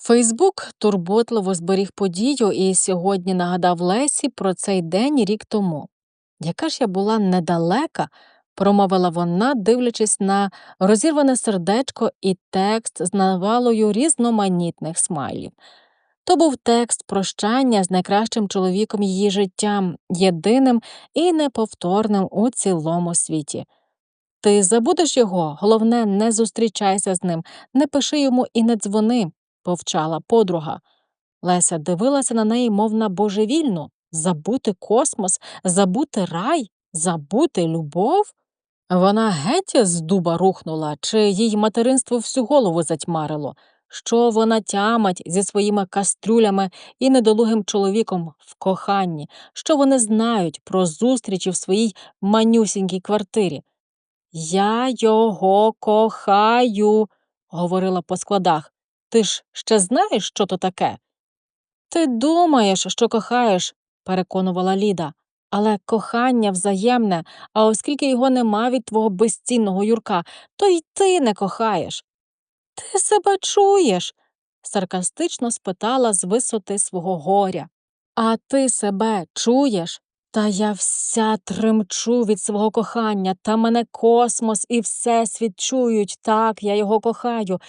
Фейсбук турботливо зберіг подію і сьогодні нагадав Лесі про цей день рік тому. Яка ж я була недалека, промовила вона, дивлячись на розірване сердечко і текст з навалою різноманітних смайлів. То був текст прощання з найкращим чоловіком її життя, єдиним і неповторним у цілому світі. Ти забудеш його, головне, не зустрічайся з ним, не пиши йому і не дзвони, повчала подруга. Леся дивилася на неї, мов на божевільну забути космос, забути рай, забути любов. Вона геть з дуба рухнула, чи їй материнство всю голову затьмарило, що вона тямать зі своїми кастрюлями і недолугим чоловіком в коханні, що вони знають про зустрічі в своїй манюсінькій квартирі. Я його кохаю, говорила по складах. Ти ж ще знаєш, що то таке? Ти думаєш, що кохаєш, переконувала Ліда, але кохання взаємне, а оскільки його нема від твого безцінного Юрка, то й ти не кохаєш. Ти себе чуєш? саркастично спитала з висоти свого горя. А ти себе чуєш? Та я вся тремчу від свого кохання, та мене космос і всесвіт чують, так, я його кохаю,